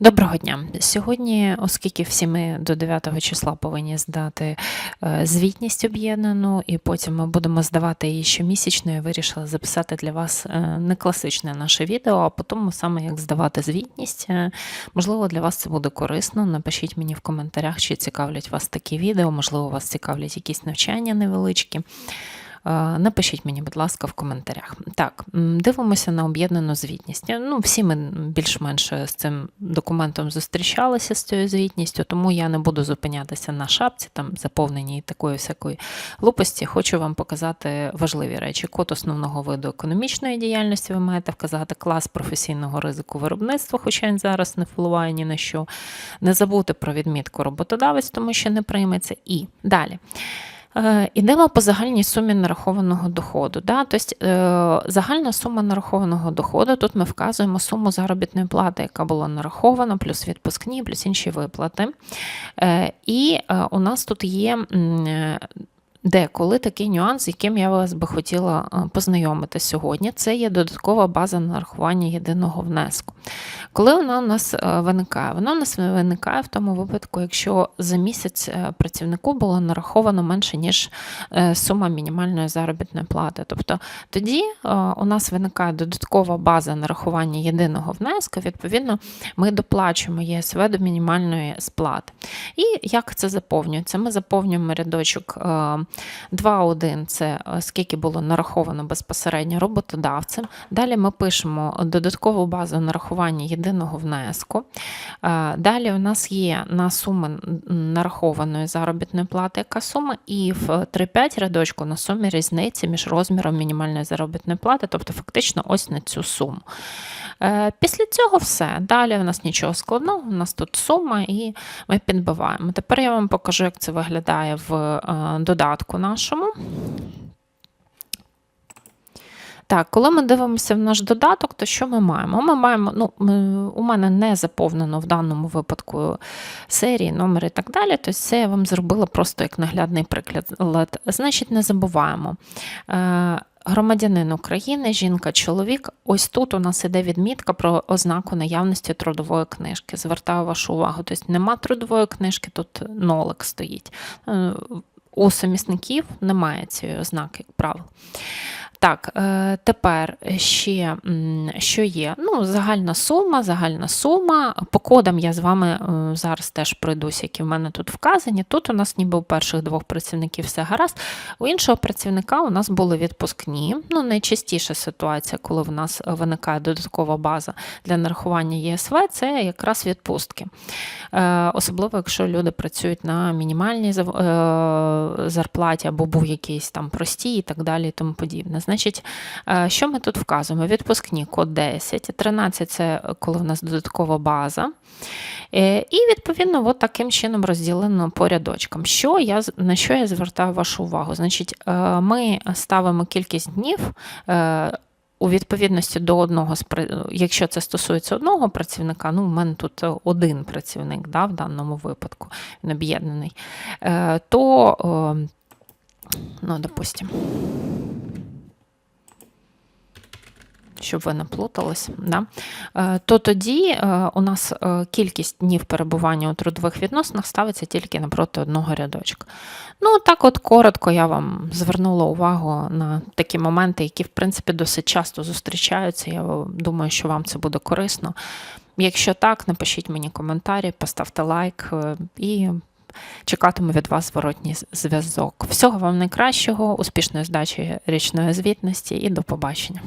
Доброго дня. Сьогодні, оскільки всі ми до 9 числа повинні здати е, звітність об'єднану, і потім ми будемо здавати її щомісячно, я вирішила записати для вас е, не класичне наше відео, а по тому саме, як здавати звітність. Е, Можливо, для вас це буде корисно. Напишіть мені в коментарях, чи цікавлять вас такі відео, можливо, вас цікавлять якісь навчання невеличкі. Е, Напишіть мені, будь ласка, в коментарях. Так, дивимося на об'єднану звітність. Ну, всі ми більш-менш з цим документом зустрічалися з цією звітністю, тому я не буду зупинятися на шапці, там заповненій такої всякої лупості. Хочу вам показати важливі речі. Код основного виду економічної діяльності ви маєте вказати клас професійного ризику виробництва, хоча він зараз не впливає ні на що. Не забути про відмітку роботодавець, тому що не прийметься. І далі. Е, Ідемо по загальній сумі нарахованого доходу. Да? Тобто, е, загальна сума нарахованого доходу, тут ми вказуємо суму заробітної плати, яка була нарахована, плюс відпускні, плюс інші виплати. Е, І у нас тут є. Деколи такий нюанс, яким я вас би хотіла е, познайомити сьогодні, це є додаткова база нарахування єдиного внеску. Коли вона у нас е, виникає? Вона у нас виникає в тому випадку, якщо за місяць е, працівнику було нараховано менше, ніж сума мінімальної заробітної плати. Тобто тоді у нас виникає додаткова база нарахування єдиного внеску, відповідно, ми доплачуємо ЄСВ до мінімальної сплати. І як це заповнюється? Ми заповнюємо рядочок 2.1 це е, скільки було нараховано безпосередньо роботодавцем. Далі ми пишемо додаткову базу нарахування єдиного внеску. Е, Далі у нас є на суми нарахованої заробітної плати, яка сума, і в 3.5 рядочку на сумі різниці між розміром мінімальної заробітної плати, тобто фактично ось на цю суму. Е, Після цього все. Далі у нас нічого складного, у нас тут сума, і ми підбиваємо. Тепер я вам покажу, як це виглядає в е, додатку нашому. Так, коли ми дивимося в наш додаток, то що ми маємо? Ми маємо, ну, у мене не заповнено в даному випадку серії, номери і так далі. Тобто це я вам зробила просто як наглядний приклад. Значить, не забуваємо. Громадянин України, жінка, чоловік. Ось тут у нас іде відмітка про ознаку наявності трудової книжки. Звертаю вашу увагу. Тобто нема трудової книжки, тут нолик стоїть. Е, У сумісників немає цієї ознаки, як правило. Так, е, тепер ще що є? Ну, загальна сума, загальна сума. По кодам я з вами е, зараз теж пройдусь, які в мене тут вказані. Тут у нас ніби у перших двох працівників все гаразд. У іншого працівника у нас були відпускні. Ну, найчастіша ситуація, коли в нас виникає додаткова база для нарахування ЄСВ, це якраз відпустки. Е, Особливо, якщо люди працюють на мінімальній зарплаті або був якийсь там простій і так далі і тому подібне. Значить, е, що ми тут вказуємо? Відпускні код 10, 13 це коли в нас додаткова база. Е, І відповідно, от таким чином розділено по рядочкам. Що я, на що я звертаю вашу увагу? Значить, е, ми ставимо кількість днів. У відповідності до одного якщо це стосується одного працівника, ну в мене тут один працівник да, в даному випадку, він об'єднаний, то, ну, допустимо, щоб ви не плутались, да? е, то тоді е, у нас е, кількість днів перебування у трудових відносинах ставиться тільки напроти одного рядочка. Ну, так от коротко я вам звернула увагу на такі моменти, які, в принципі, досить часто зустрічаються. Я думаю, що вам це буде корисно. Якщо так, напишіть мені коментарі, поставте лайк і чекатиму від вас зворотній зв'язок. Всього вам найкращого, успішної здачі річної звітності і до побачення.